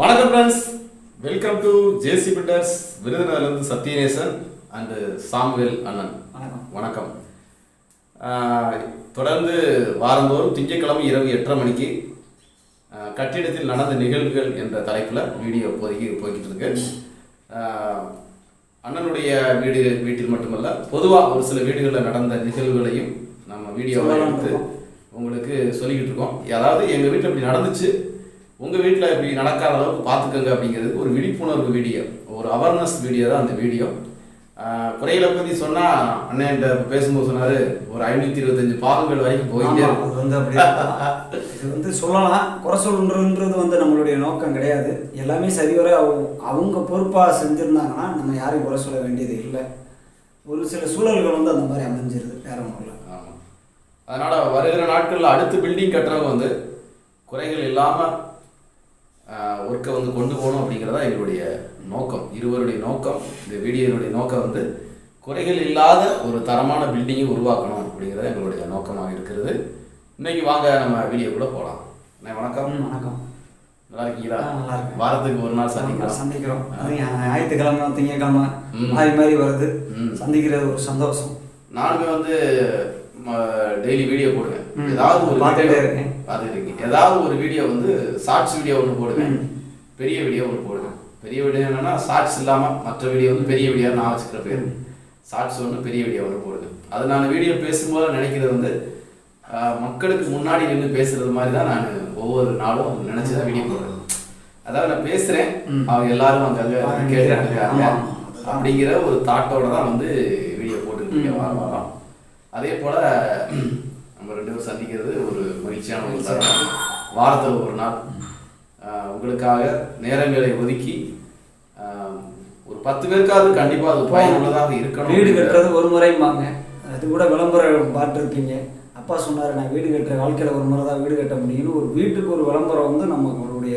வணக்கம் friends welcome to JC builders விருதுநகர்லேருந்து Sathyanesan and Samuel அண்ணன். வணக்கம். தொடர்ந்து வாரந்தோறும் திங்கட்கிழமை இரவு எட்டரை மணிக்கு கட்டிடத்தில் நடந்த நிகழ்வுகள் என்ற தலைப்பில் வீடியோ இப்போதைக்கு போய்கிட்டு இருக்கு. அண்ணனுடைய வீடு வீட்டில் மட்டுமல்ல பொதுவாக ஒரு சில வீடுகளில் நடந்த நிகழ்வுகளையும் நம்ம வீடியோவை எடுத்து. உங்களுக்கு சொல்லிக்கிட்டு இருக்கோம். அதாவது எங்கள் வீட்டில் இப்படி நடந்துச்சு உங்கள் வீட்டில் இப்படி நடக்காத அளவுக்கு பார்த்துக்கோங்க அப்படிங்கிறது ஒரு விழிப்புணர்வு வீடியோ ஒரு அவேர்னஸ் வீடியோ தான் அந்த வீடியோ. குறைகளை பற்றி சொன்னால் அண்ணன் பேசும்போது சொன்னார் ஒரு ஐநூற்றி இருபத்தஞ்சு பாகங்கள் வரைக்கும் போயிட்டே அது வந்து அப்படி தான். இது வந்து சொல்லலாம் குறை சொல்றதுன்றது வந்து நம்மளுடைய நோக்கம் கிடையாது. எல்லாமே சரிவர அவங்க அவங்க பொறுப்பாக செஞ்சுருந்தாங்கன்னா நம்ம யாரையும் குறை சொல்ல வேண்டியது இல்லை. ஒரு சில சூழல்கள் வந்து அந்த மாதிரி அமைஞ்சிருது வேற ஒன்றும் இல்லை. அதனால் வருகிற நாட்களில் அடுத்து பில்டிங் கட்டுறவங்க வந்து குறைகள் இல்லாமல் ஒர்க்கை வந்து கொண்டு போகணும் அப்படிங்கிறதா எங்களுடைய நோக்கம். இருவருடைய நோக்கம் இந்த வீடியோனுடைய நோக்கம் வந்து குறைகள் இல்லாத ஒரு தரமான பில்டிங்கை உருவாக்கணும் அப்படிங்கிறது எங்களுடைய நோக்கமாக இருக்கிறது. இன்னைக்கு வாங்க நம்ம வீடியோக்குள்ளே போகலாம் அண்ணே வணக்கம். வணக்கம். நல்லா இருக்கீங்களா? நல்லா இருக்கேன். வாரத்துக்கு ஒரு நாள் சந்திக்கிறோம். அது ஞாயிற்றுக்கிழமை திங்கக்கிழமை ம். மாறி மாறி வருது. ம். சந்திக்கிறது ஒரு சந்தோஷம். நானுமே வந்து டெய்லி வீடியோ போடுவேன். ஏதாவது ஒரு பார்த்துட்டே இருக்கேன். பார்த்துட்டு ஏதாவது ஒரு வீடியோ வந்து ஷார்ட்ஸ் வீடியோ ஒன்று போடுவேன். பெரிய வீடியோ ஒன்று போடுவேன். பெரிய வீடியோ என்னன்னா ஷார்ட்ஸ் இல்லாமல் மற்ற வீடியோ வந்து பெரிய வீடியோ நான் வச்சுக்கிற பேர். ஷார்ட்ஸ் ஒன்று பெரிய வீடியோ ஒன்று போடுவேன். அது நான் வீடியோ பேசும்போது நினைக்கிறது வந்து மக்களுக்கு முன்னாடி நின்று பேசுறது மாதிரி தான் நான் ஒவ்வொரு நாளும் நினச்சி தான் வீடியோ போடுறேன் அதாவது நான் பேசுகிறேன். அவங்க எல்லாரும் அங்கே ஆமா, கேட்டுருக்காங்க ஆமா, ஆமா. அப்படிங்கிற ஒரு தாட்டோட தான் வந்து வீடியோ போட்டுட்டு இருக்கேன் ம். வாரம் வாரம் அதே போல நம்ம ரெண்டு பேரும் சந்திக்கிறது ஒரு மகிழ்ச்சியான ஒரு தருணம் வாரத்தில் ஒரு நாள். உங்களுக்காக நேரங்களை ஒதுக்கி ஒரு பத்து பேருக்காவது கண்டிப்பாக அது பயனுள்ளதாக இருக்கணும் வீடு கட்டுறது ஒரு முறைம்பாங்க. அது கூட விளம்பரம் பார்த்துருப்பீங்க அப்பா சொன்னார் நான் வீடு கட்டுற வாழ்க்கையில் ஒரு முறை தான் வீடு கட்ட முடியும்னு. ஒரு வீட்டுக்கு ஒரு விளம்பரம் வந்து நம்மளுடைய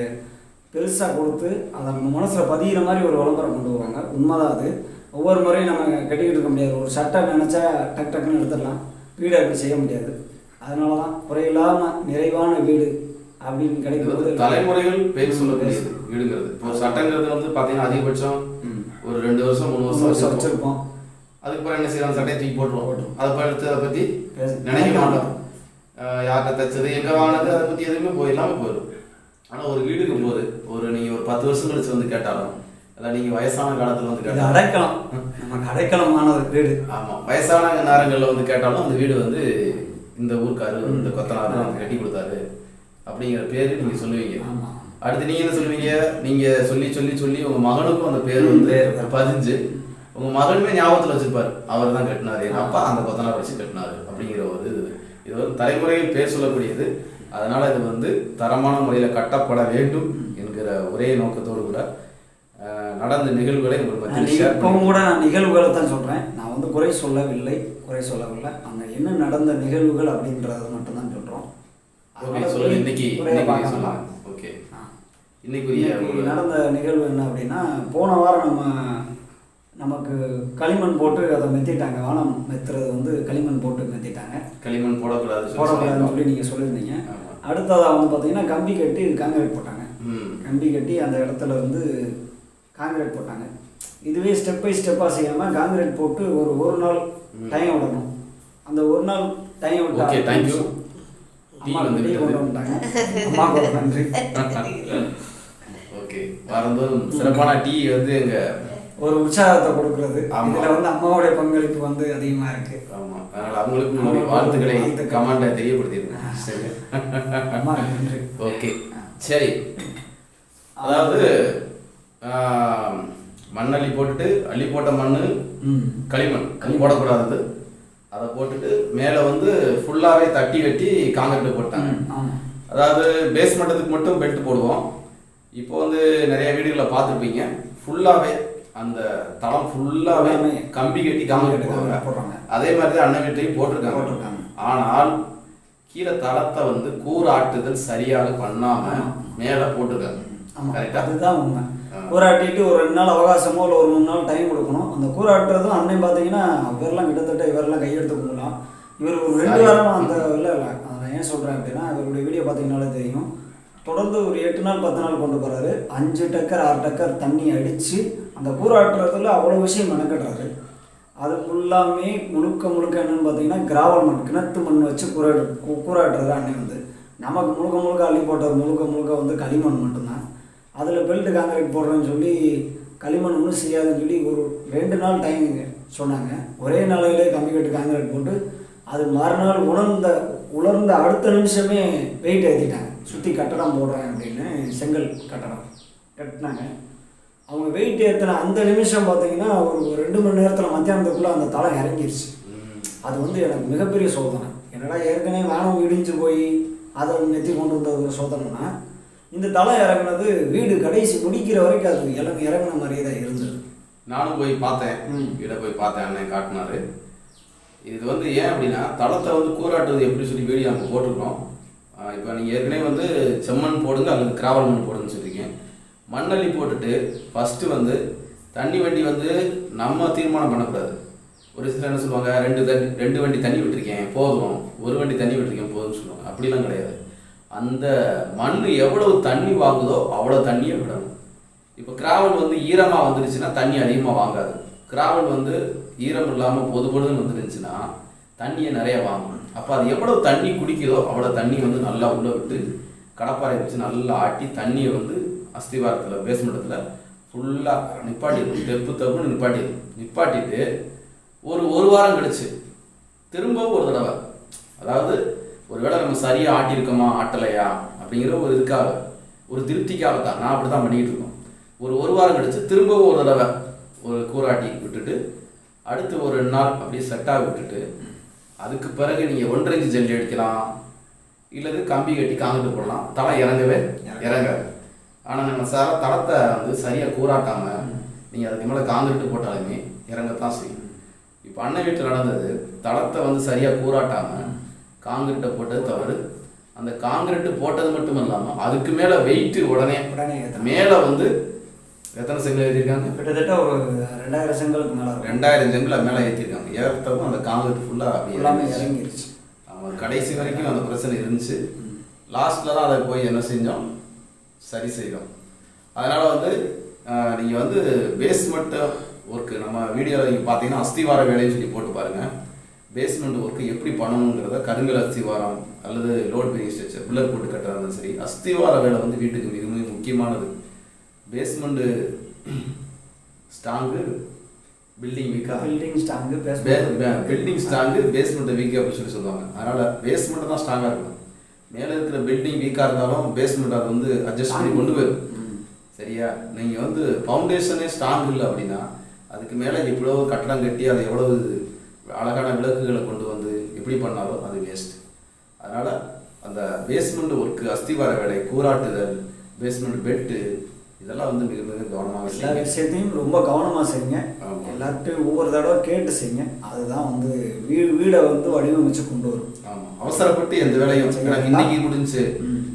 பெருசாக கொடுத்து அதை நம்ம மனசில் பதிகிற மாதிரி ஒரு விளம்பரம் கொண்டு வருவாங்க. உண்மைதான் அது. ஒவ்வொரு முறையும் நம்ம கட்டிக்கிட்டு இருக்க முடியாது. ஒரு சட்டை நினச்சா டக் டக்குன்னு எடுத்துடலாம். வீடு அப்படி செய்ய முடியாது. அதனால தான் குறையில்லாமல் நிறைவான வீடு அப்படின்னு வந்து தலைமுறைகள் பேர் சொல்லக்கூடியது வீடுங்கிறது. இப்போ சட்டங்கிறது வந்து பார்த்தீங்கன்னா அதிகபட்சம். ஒரு ரெண்டு வருஷம் மூணு வருஷம் வருஷம் வச்சிருப்போம். அதுக்கப்புறம் என்ன செய்யலாம்? சட்டையை தூக்கி போட்டுருவோம். போட்டுருவோம். அதை படுத்து அதை பற்றி பேச- நினைக்க மாட்டோம். யார்கிட்ட தைச்சது எங்கே வாங்கினது அதை பற்றி எதுவுமே போயிடலாம போயிடும். ஆனால் ஒரு வீடுக்கு போது ஒரு நீங்கள் ஒரு பத்து வருஷம் கழிச்சு வந்து கேட்டாலும் இல்லை நீங்கள் வயசான காலத்தில் வந்து இது அடைக்கலம். நமக்கு அடைக்கலமானது வீடு. ஆமாம் வயசான நேரங்களில் வந்து கேட்டாலும் அந்த வீடு வந்து இந்த ஊருக்காரு இந்த கொத்தனாரு வந்து கட்டி கொடுத்தாரு அப்படிங்கிற பேர் நீங்கள் சொல்லுவீங்க. அடுத்து நீங்கள் என்ன சொல்லுவீங்க? நீங்கள் சொல்லி சொல்லி சொல்லி உங்கள் மகனுக்கும் அந்த பேர் வந்து. பதிஞ்சு உங்கள் மகனுமே ஞாபகத்தில் வச்சிருப்பாரு. அவர் தான் கட்டினாரு. எங்கள் அப்பா அந்த கொத்தனார் வச்சு கட்டினாரு அப்படிங்கிற ஒரு இது. வந்து தலைமுறையில் பேர் சொல்லக்கூடியது. அதனால இது வந்து தரமான முறையில் கட்டப்பட வேண்டும் என்கிற ஒரே நோக்கத்தோடு நடந்த நிகழ்வுகளை உங்கள் மத்தியில் இப்பவும் கூட நான் நிகழ்வுகளை தான் சொல்றேன். நான் வந்து குறை சொல்லவில்லை குறை சொல்லவில்லை. அங்க என்ன நடந்த நிகழ்வுகள் அப்படின்றத மட்டும் தான் சொல்றோம். ஓகே அதனால சொல்லுங்க. இன்னைக்கு. ஓகே இன்னைக்கு நடந்த நிகழ்வு என்ன அப்படின்னா போன வாரம் நம்ம நமக்கு களிமண் போட்டு அதை மெத்திட்டாங்க. வானம் மெத்துறது வந்து களிமண் போட்டு மெத்திட்டாங்க. களிமண் போடக்கூடாது போடக்கூடாதுன்னு. சொல்லி நீங்கள் சொல்லியிருந்தீங்க. அடுத்ததாக வந்து பார்த்தீங்கன்னா கம்பி கட்டி காங்கிரீட் போட்டாங்க. கம்பி கட்டி அந்த இடத்துல வந்து காங்கிரீட் போட்டாங்க. இதுவே ஸ்டெப் பை ஸ்டெப்பாக செய்யாமல் காங்கிரீட் போட்டு ஒரு ஒரு நாள். டைம் விடணும் அந்த ஒரு நாள் டைம் விட்டா ஓகே அம்மா வந்து. கொண்டு வந்துட்டாங்க. நன்றி. ஓகே வாரந்தோறும் சிறப்பான டீ வந்து எங்க ஒரு உற்சாகத்தை கொடுக்கறது. இதில் வந்து அம்மாவுடைய பங்களிப்பு வந்து அதிகமாக இருக்கு. ஆமா. அதனால அவங்களுக்கும் உங்களுடைய வாழ்த்துக்களை வாழ்த்துக்கள். கமெண்ட்டை தெரியப்படுத்திருக்கேன் சரி. ஓகே சரி. அதாவது மண் அள்ளி போட்டுட்டு அள்ளி போட்ட மண் களிமண். அது போடக்கூடாது. அதை போட்டுட்டு மேலே வந்து ஃபுல்லாகவே தட்டி கட்டி காங்கிரீட் போட்டாங்க. அதாவது பேஸ் மட்டத்துக்கு மட்டும் பெல்ட் போடுவோம். இப்போ வந்து நிறைய வீடுகளில் பார்த்துருப்பீங்க. ஃபுல்லாகவே அந்த தளம் ஃபுல்லாகவே கம்பி கட்டி காங்கிரீட் போடுறாங்க. அதே மாதிரி தான் அண்ணன் வீட்லையும் போட்டிருக்காங்க. போட்டிருக்காங்க. ஆனால் கீழே தளத்தை வந்து கூராட்டுதல் சரியாக பண்ணாம ஆமா. மேலே போட்டிருக்காங்க. ஆமா. கரெக்டா அதுதான் உண்மை. கூறாட்டிட்டு ஒரு ரெண்டு நாள் அவகாசமோ இல்லை ஒரு மூணு நாள் டைம் கொடுக்கணும். அந்த கூறாட்டுறதும் அண்ணன் பார்த்தீங்கன்னா இவரெல்லாம் கிட்டத்தட்ட இவரெல்லாம் கையெடுத்து கும்பலாம் இவர் ஒரு ரெண்டு சரி. வாரமா அந்த இல்லை இல்லை அதை ஏன் சொல்கிறேன் அப்படின்னா இவருடைய வீடியோ பார்த்தீங்கன்னாலே தெரியும். தொடர்ந்து ஒரு எட்டு நாள் பத்து நாள் கொண்டு போகிறாரு அஞ்சு டக்கர் ஆறு டக்கர் தண்ணி அடித்து அந்த கூறாட்டுறதுல அவ்வளோ விஷயம் மெனக்கட்டுறாரு அது ஃபுல்லாமே முழுக்க முழுக்க என்னன்னு பார்த்தீங்கன்னா கிராவல் மண் கிணத்து மண் வச்சு கூறாடு கூ- கூறாட்டுறாரு அன்னை வந்து. நமக்கு முழுக்க முழுக்க அள்ளி போட்டது முழுக்க முழுக்க வந்து களிமண் மட்டும்தான். அதில் பெல்ட் காங்கிரீட் போடுறேன்னு சொல்லி களிமண் ஒன்றும் செய்யாதுன்னு சொல்லி ஒரு ரெண்டு நாள் டைம் சொன்னாங்க. ஒரே நாளையிலே கம்பி கட்டு காங்கிரீட் போட்டு அது மறுநாள் உணர்ந்த உலர்ந்த அடுத்த நிமிஷமே வெயிட் ஏற்றிட்டாங்க சுற்றி கட்டடம் போடுறேன் அப்படின்னு செங்கல் கட்டடம் கட்டினாங்க. அவங்க வெயிட் ஏற்றின அந்த நிமிஷம் பார்த்தீங்கன்னா ஒரு ரெண்டு மணி நேரத்தில் மத்தியானத்துக்குள்ளே அந்த தலை இறங்கிருச்சு. அது வந்து எனக்கு மிகப்பெரிய சோதனை. என்னடா ஏற்கனவே வானம் இடிஞ்சு போய் அதை நெத்தி கொண்டு வந்த ஒரு சோதனைனா இந்த தலை இறங்குனது வீடு கடைசி முடிக்கிற வரைக்கும் அது இறங்க இறங்குன மாதிரியே தான் இருந்தது. நானும் போய் பார்த்தேன். வீடை போய் பார்த்தேன் அண்ணன் காட்டினாரு. இது வந்து ஏன் அப்படின்னா தளத்தை வந்து கூறாட்டுறது எப்படி சொல்லி வீடியோ அங்கே போட்டிருக்கோம். இப்போ நீங்கள் ஏற்கனவே வந்து செம்மண் போடுங்க அல்லது கிராவல் மண் போடுங்கன்னு சொல்லியிருக்கீங்க மண்ணள்ளி போட்டுட்டு ஃபஸ்ட்டு வந்து தண்ணி வண்டி வந்து நம்ம தீர்மானம் பண்ணக்கூடாது. ஒரு சிலர் என்ன சொல்லுவாங்க ரெண்டு தண்ணி ரெண்டு வண்டி தண்ணி விட்டுருக்கேன் போதும். ஒரு வண்டி தண்ணி விட்டுருக்கேன் போதும்னு சொல்லுவாங்க. அப்படிலாம் கிடையாது. அந்த மண் எவ்வளவு தண்ணி வாங்குதோ அவ்வளோ தண்ணியை விடணும். இப்போ கிராவல் வந்து ஈரமாக வந்துருச்சுன்னா தண்ணி அதிகமாக வாங்காது. கிராவல் வந்து ஈரம் இல்லாமல் பொது பொழுதுன்னு வந்துருந்துச்சுன்னா தண்ணியை நிறைய வாங்கணும். அப்போ அது எவ்வளவு தண்ணி குடிக்குதோ அவ்வளோ தண்ணி வந்து நல்லா உள்ளே விட்டு கடப்பாறை வச்சு நல்லா ஆட்டி தண்ணியை வந்து அஸ்திவாரத்தில் பேஸ்மெண்டத்தில் ஃபுல்லாக நிப்பாட்டிடும் தெப்பு தப்புன்னு நிப்பாட்டிடும் நிப்பாட்டிட்டு ஒரு ஒரு வாரம் கழிச்சு திரும்பவும் ஒரு தடவை. அதாவது ஒருவேளை நம்ம சரியாக ஆட்டியிருக்கோமா ஆட்டலையா? அப்படிங்கிற ஒரு இதுக்காக ஒரு திருப்திக்காக தான் நான் அப்படி தான் பண்ணிக்கிட்டு இருக்கோம். ஒரு ஒரு வாரம் கழிச்சு திரும்பவும் ஒரு தடவை ஒரு கூராட்டி விட்டுட்டு அடுத்து ஒரு ரெண்டு நாள் அப்படியே செட்டாக விட்டுட்டு அதுக்கு பிறகு நீங்கள் ஒன்றரை இன்ச்சு ஜல்லி அடிக்கலாம். இல்லது கம்பி கட்டி காங்கிட்டு போடலாம். தலை இறங்கவே இறங்காது. ஆனால் நம்ம சார தளத்தை வந்து சரியாக கூறாட்டாமல் நீங்கள் அதுக்கு மேலே காங்கிட்டு போட்டாலுமே இறங்கத்தான் செய்யும். இப்போ அண்ணன் வீட்டில் நடந்தது தளத்தை வந்து சரியாக கூறாட்டாமல் காங்கிரீட்டை போட்டது தவறு. அந்த காங்கிரீட்டு போட்டது மட்டும் இல்லாமல் அதுக்கு மேலே வெயிட்டு உடனே உடனே மேலே வந்து எத்தனை செங்கல் ஏற்றிருக்காங்க கிட்டத்தட்ட ஒரு ரெண்டாயிரம் செங்கலுக்கு மேலே ரெண்டாயிரம் செங்கலை மேலே ஏற்றிருக்காங்க ஏற்றவும் அந்த காங்கிரீட் ஃபுல்லாக எல்லாமே இறங்கிருச்சு. அவங்க கடைசி வரைக்கும் அந்த பிரச்சனை இருந்துச்சு. லாஸ்ட்டில் தான் அதை போய் என்ன செஞ்சோம்? சரி செய்தோம். அதனால் வந்து நீங்கள் வந்து பேஸ்மெண்ட் ஒர்க்கு நம்ம வீடியோவில் நீங்கள் பார்த்தீங்கன்னா அஸ்திவார வேலைன்னு சொல்லி போட்டு பாருங்கள் பேஸ்மெண்ட் ஒர்க்கு எப்படி பண்ணணுங்கிறத கருங்கல் அஸ்திவாரம் அல்லது லோட் பெரிய ஸ்ட்ரக்சர் பில்லர் போட்டு கட்டுறதா சரி அஸ்திவார வேலை வந்து வீட்டுக்கு மிக மிக முக்கியமானது பேஸ்மெண்ட்டு ஸ்ட்ராங்கு பில்டிங் வீக்காக building basement building strong basement weak அப்படின்னு சொல்லி சொல்லுவாங்க. அதனால பேஸ்மெண்ட் தான் ஸ்ட்ராங்காக இருக்கும் மேலே இருக்கிற பில்டிங் வீக்காக இருந்தாலும் பேஸ்மெண்ட் அது வந்து அட்ஜஸ்ட் பண்ணி கொண்டு போயிடும். சரியா? நீங்கள் வந்து ஃபவுண்டேஷனே ஸ்ட்ராங் இல்லை அப்படின்னா அதுக்கு மேலே எவ்வளோ கட்டடம் கட்டி அதை எவ்வளவு அழகான விளக்குகளை கொண்டு வந்து எப்படி பண்ணாலும் அது வேஸ்ட் அதனால் அந்த பேஸ்மெண்ட் ஒர்க்கு அஸ்திவார வேலை கூராட்டுதல் பேஸ்மெண்ட் பெட்டு இதெல்லாம் வந்து மிக மிக கவனமாக எல்லா விஷயத்தையும் ரொம்ப கவனமாக செய்யுங்க. ஆமா. எல்லார்ட்டையும் ஒவ்வொரு தடவை கேட்டு செய்யுங்க. அதுதான் வந்து வீடு வீடை வந்து வடிவமைச்சு கொண்டு வரும். ஆமாம் அவசரப்பட்டு எந்த வேலையும் இன்னைக்கு முடிஞ்சு.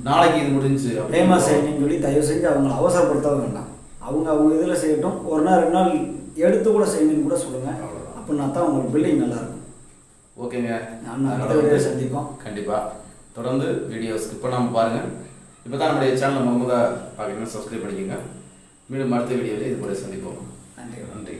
நாளைக்கு இது முடிஞ்சு பிரேமா செய்யணும்னு சொல்லி தயவு செஞ்சு அவங்கள அவசரப்படுத்த வேண்டாம். அவங்க அவங்க இதில் செய்யட்டும். ஒரு நாள் ரெண்டு நாள் எடுத்து கூட செய்யணும்னு கூட சொல்லுங்கள். அப்படின்னா தான் உங்களுக்கு பில்டிங் நல்லா இருக்கும் ஓகேங்க. நான் அடுத்த வீடியோ சந்திப்போம். கண்டிப்பாக தொடர்ந்து வீடியோ ஸ்கிப் பண்ணாமல் பாருங்கள் இப்போ தான் நம்முடைய சேனலை முகமதாக பார்க்குறீங்கன்னா சப்ஸ்கிரைப் பண்ணிக்கோங்க. மீண்டும் அடுத்த வீடியோவில் இது கூட சந்திப்போம். நன்றி. நன்றி.